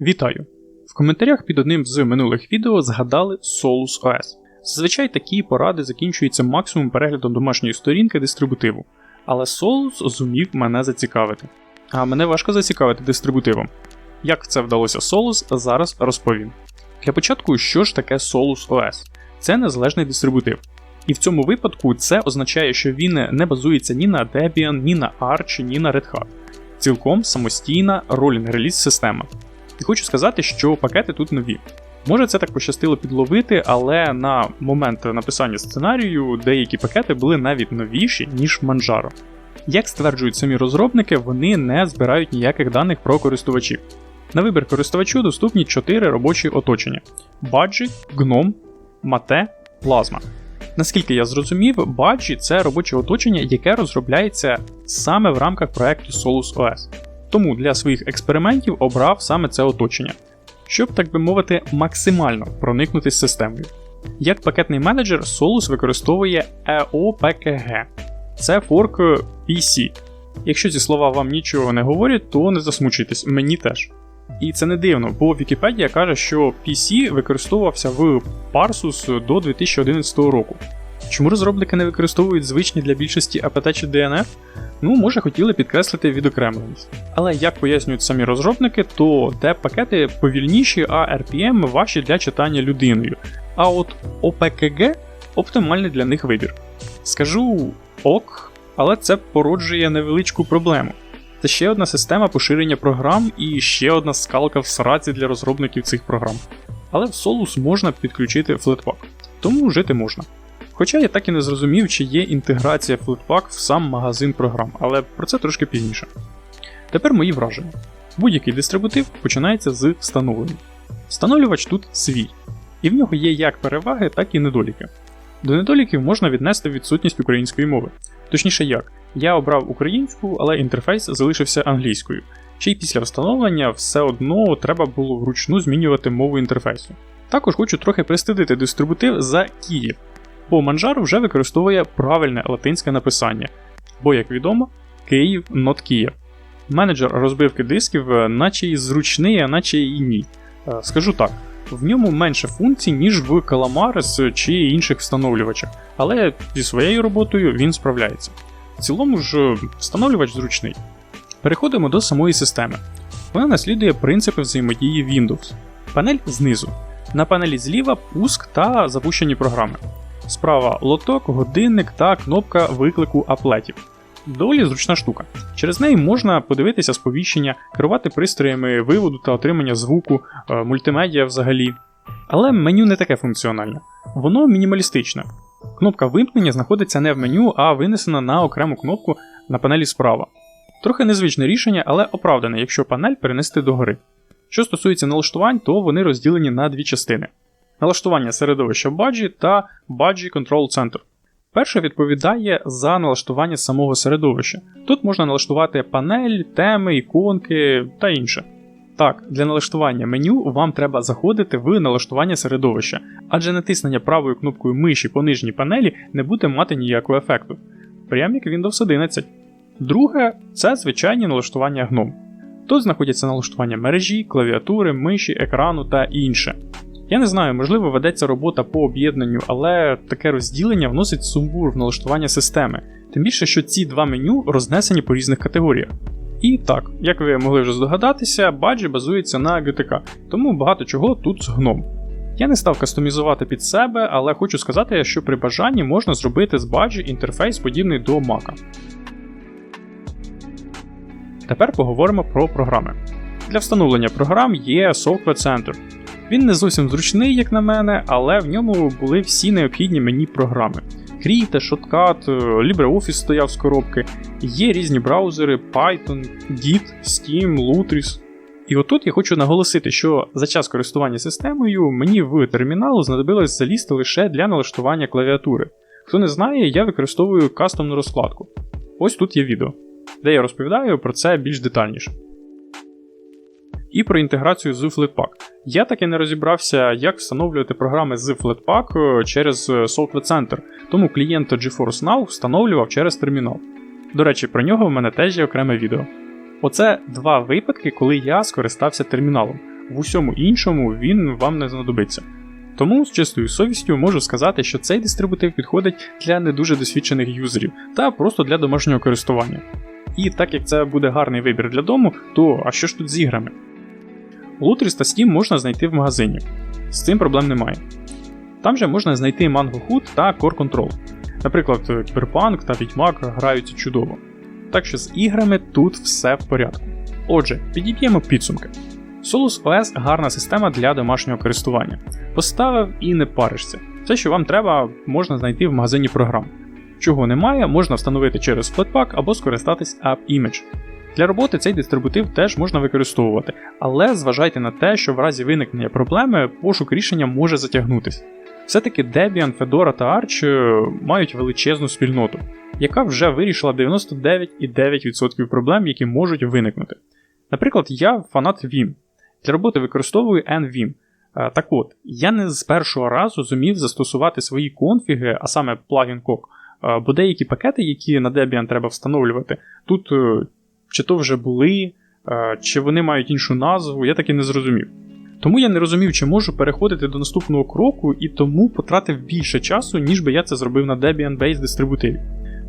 Вітаю! В коментарях під одним з минулих відео згадали Solus OS. Зазвичай такі поради закінчуються максимум переглядом домашньої сторінки дистрибутиву, але Solus зумів мене зацікавити. А мене важко зацікавити дистрибутивом. Як це вдалося Solus, зараз розповім. Для початку, що ж таке Solus OS? Це незалежний дистрибутив. І в цьому випадку це означає, що він не базується ні на Debian, ні на Arch, ні на Red Hat. Цілком самостійна ролінг реліз система. І хочу сказати, що пакети тут нові. Може це так пощастило підловити, але на момент написання сценарію деякі пакети були навіть новіші, ніж Manjaro. Як стверджують самі розробники, вони не збирають ніяких даних про користувачів. На вибір користувачу доступні 4 робочі оточення: Budgie, GNOME, Mate, Plasma. Наскільки я зрозумів, Budgie – це робоче оточення, яке розробляється саме в рамках проекту Solus OS. Тому для своїх експериментів обрав саме це оточення, щоб, так би мовити, максимально проникнути з системою. Як пакетний менеджер, Solus використовує EOPKG. Це форк PC. Якщо ці слова вам нічого не говорять, то не засмучуйтесь, мені теж. І це не дивно, бо Вікіпедія каже, що PC використовувався в Parsus до 2011 року. Чому розробники не використовують звичні для більшості APT чи DNF? Ну, може хотіли підкреслити відокремленість. Але як пояснюють самі розробники, то деп пакети повільніші, а RPM важчі для читання людиною. А от OPKG оптимальний для них вибір. Скажу ок, але це породжує невеличку проблему. Це ще одна система поширення програм і ще одна скалка в сраці для розробників цих програм. Але в Solus можна підключити Flatpak, тому жити можна. Хоча я так і не зрозумів, чи є інтеграція Flatpak в сам магазин програм, але про це трошки пізніше. Тепер мої враження. Будь-який дистрибутив починається з встановлення. Встановлювач тут свій, і в нього є як переваги, так і недоліки. До недоліків можна віднести відсутність української мови. Точніше як, я обрав українську, але інтерфейс залишився англійською. Ще й після встановлення все одно треба було вручну змінювати мову інтерфейсу. Також хочу трохи пристидити дистрибутив за Київ, бо Manjaro вже використовує правильне латинське написання, бо, як відомо, Київ not Київ. Менеджер розбивки дисків, е, наче і зручний, а наче і ні. Е, скажу так, в ньому менше функцій, ніж в Calamares чи інших встановлювачах, але зі своєю роботою він справляється. В цілому ж встановлювач зручний. Переходимо до самої системи. Вона наслідує принципи взаємодії Windows. Панель знизу. На панелі зліва пуск та запущені програми. Справа лоток, годинник та кнопка виклику аплетів. Доволі зручна штука. Через неї можна подивитися сповіщення, керувати пристроями виводу та отримання звуку, е, мультимедіа взагалі. Але меню не таке функціональне. Воно мінімалістичне. Кнопка вимкнення знаходиться не в меню, а винесена на окрему кнопку на панелі справа. Трохи незвичне рішення, але оправдане, якщо панель перенести догори. Що стосується налаштувань, то вони розділені на дві частини: налаштування середовища Budgie та Budgie Control Center. Перше відповідає за налаштування самого середовища. Тут можна налаштувати панель, теми, іконки та інше. Так, для налаштування меню вам треба заходити в налаштування середовища, адже натиснення правою кнопкою миші по нижній панелі не буде мати ніякого ефекту. Прям як Windows 11. Друге це звичайні налаштування GNOME. Тут знаходяться налаштування мережі, клавіатури, миші, екрану та інше. Я не знаю, можливо, ведеться робота по об'єднанню, але таке розділення вносить сумбур в налаштування системи, тим більше, що ці два меню рознесені по різних категоріях. І так, як ви могли вже здогадатися, баджі базується на GTK, тому багато чого тут з GNOME. Я не став кастомізувати під себе, але хочу сказати, що при бажанні можна зробити з баджі інтерфейс подібний до Mac. Тепер поговоримо про програми. Для встановлення програм є Software Center. Він не зовсім зручний, як на мене, але в ньому були всі необхідні мені програми. Krita, Shotcut, LibreOffice стояв з коробки, є різні браузери, Python, Git, Steam, Lutris. І отут я хочу наголосити, що за час користування системою мені в терміналу знадобилось залізти лише для налаштування клавіатури. Хто не знає, я використовую кастомну розкладку. Ось тут є відео, де я розповідаю про це більш детальніше. І про інтеграцію з Flatpak. Я таки не розібрався, як встановлювати програми з Flatpak через Software Center, тому клієнт GeForce Now встановлював через термінал. До речі, про нього в мене теж є окреме відео. Оце два випадки, коли я скористався терміналом. в усьому іншому він вам не знадобиться. Тому з чистою совістю можу сказати, що цей дистрибутив підходить для не дуже досвідчених юзерів та просто для домашнього користування. І так як це буде гарний вибір для дому, то а що ж тут з іграми? Та Steam можна знайти в магазині. З цим проблем немає. Там же можна знайти Mango Hood та Core Control. Наприклад, Cyberpunk та Відьмак граються чудово. Так що з іграми тут все в порядку. Отже, підіб'ємо підсумки. Solus OS гарна система для домашнього користування. Поставив і не паришся. Все, що вам треба, можна знайти в магазині програм. Чого немає, можна встановити через Flatpak або скористатись App Image. Для роботи цей дистрибутив теж можна використовувати, але зважайте на те, що в разі виникнення проблеми пошук рішення може затягнутися. Все-таки Debian, Fedora та Arch е, мають величезну спільноту, яка вже вирішила 99,9% проблем, які можуть виникнути. Наприклад, я фанат Vim. Для роботи використовую NVim. Е, Так от, я не з першого разу зумів застосувати свої конфіги, а саме плагін Coq, е, бо деякі пакети, які на Debian треба встановлювати, тут чи то вже були, е, чи вони мають іншу назву, я так і не зрозумів. Тому я не розумів, чи можу переходити до наступного кроку, і тому потратив більше часу, ніж би я це зробив на Debian Base дистрибутиві.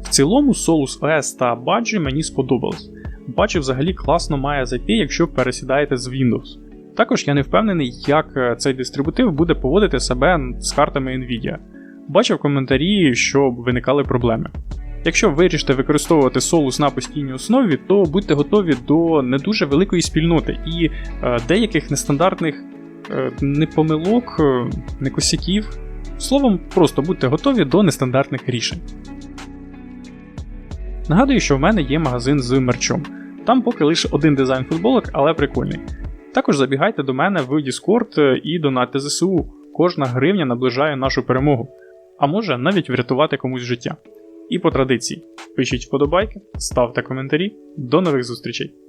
В цілому Solus OS та Budgie мені сподобались. Budgie взагалі класно має зайти, якщо пересідаєте з Windows. Також я не впевнений, як е, цей дистрибутив буде поводити себе з картами Nvidia. Бачив коментарі, що виникали проблеми. Якщо вирішите використовувати Solus на постійній основі, то будьте готові до не дуже великої спільноти і е, деяких нестандартних е, не е, не косяків. Словом, просто будьте готові до нестандартних рішень. Нагадую, що в мене є магазин з мерчом. Там поки лише один дизайн футболок, але прикольний. Також забігайте до мене в Discord і донатьте ЗСУ. Кожна гривня наближає нашу перемогу, а може навіть врятувати комусь життя. І по традиції, пишіть вподобайки, ставте коментарі. До нових зустрічей!